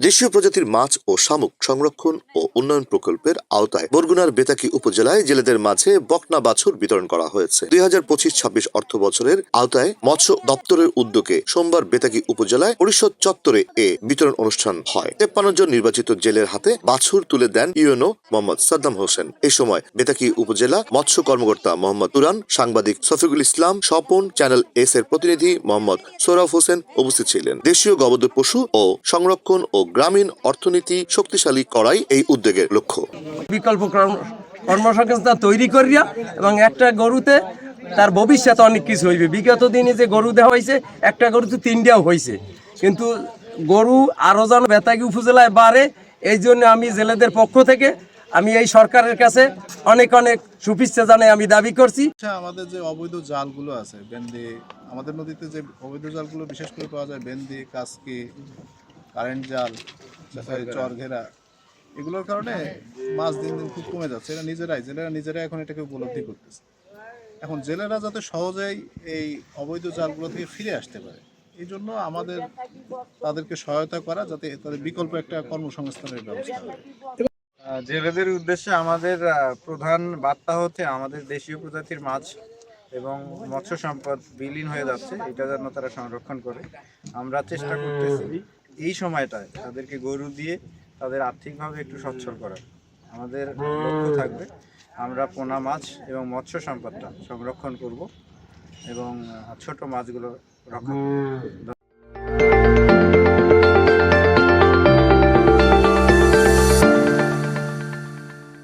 দেশীয় প্রজাতির মাছ ও শামুক সংরক্ষণ ও উন্নয়ন প্রকল্পের আওতায় বরগুনার বেতাকি উপজেলায় জেলেদের মাঝে বকনা বাছুর বিতরণ করা হয়েছে। দুই হাজার পঁচিশ ছাব্বিশ অর্থ বছরের আওতায় মৎস্য দপ্তরের উদ্যোগে সোমবার বেতাকি উপজেলায় পরিষদ চত্বরে এ বিতরণ অনুষ্ঠান হয়। তেপ্পান্ন জন নির্বাচিত জেলের হাতে বাছুর তুলে দেন ইউএনও মোহাম্মদ সাদ্দাম হোসেন। এই সময় বেতাকি উপজেলা মৎস্য কর্মকর্তা মোহাম্মদ তুরান সাংবাদিক শফিকুল ইসলাম, স্বপন, চ্যানেল এস এর প্রতিনিধি মোহাম্মদ সোরাফ হোসেন উপস্থিত ছিলেন। দেশীয় গবাদি পশু ও সংরক্ষণ ও গ্রামীণ অর্থনীতি শক্তিশালী করাই এই উদ্যোগের লক্ষ্য। বিকল্প কর্ম- কর্মসংস্থান তৈরি করিয়া এবং একটা গরুতে তার ভবিষ্যতে অনেক কিছু হইবে। বিগত দিনে যে গরু দেওয়া হয়েছে একটা গরুতে তিনটাও হয়েছে কিন্তু গরু আরও যেন বেতাগি উপজেলায় বাড়ে এই জন্য আমি জেলেদের পক্ষ থেকে আমি এই সরকারের কাছে অনেক অনেক শুভেচ্ছা জানাই আমি দাবি করছি। আচ্ছা আমাদের যে অবৈধ জালগুলো আছে বেন্দি আমাদের নদীতে যে অবৈধ জালগুলো বিশেষ করে পাওয়া যায় বেন্দি কাসকি কারেন্ট জাল চর ঘেরা এগুলোর কারণে মাছ দিন দিন খুব কমে যাচ্ছে। এরা নিজেরাই জেলেরা নিজেরাই এখন এটাকে উপলব্ধি করতেছে। এখন জেলেরা যাতে সহজেই এই অবৈধ জালগুলো থেকে ফিরে আসতে পারে এই জন্য আমাদের তাদেরকে সহায়তা করা যাতে তাদের বিকল্প একটা কর্মসংস্থানের ব্যবস্থা জেলেদের উদ্দেশ্যে আমাদের প্রধান বার্তা হচ্ছে আমাদের দেশীয় প্রজাতির মাছ এবং মৎস্য সম্পদ বিলীন হয়ে যাচ্ছে। এটা যেন তারা সংরক্ষণ করে। আমরা চেষ্টা করতেছি। এই সময়টায় তাদেরকে গরু দিয়ে তাদের আর্থিকভাবে একটু সচ্ছল করা আমাদের লক্ষ্য থাকবে। আমরা পোনা মাছ এবং মৎস্য সম্পদটা সংরক্ষণ করব এবং ছোট মাছগুলো রক্ষা করব।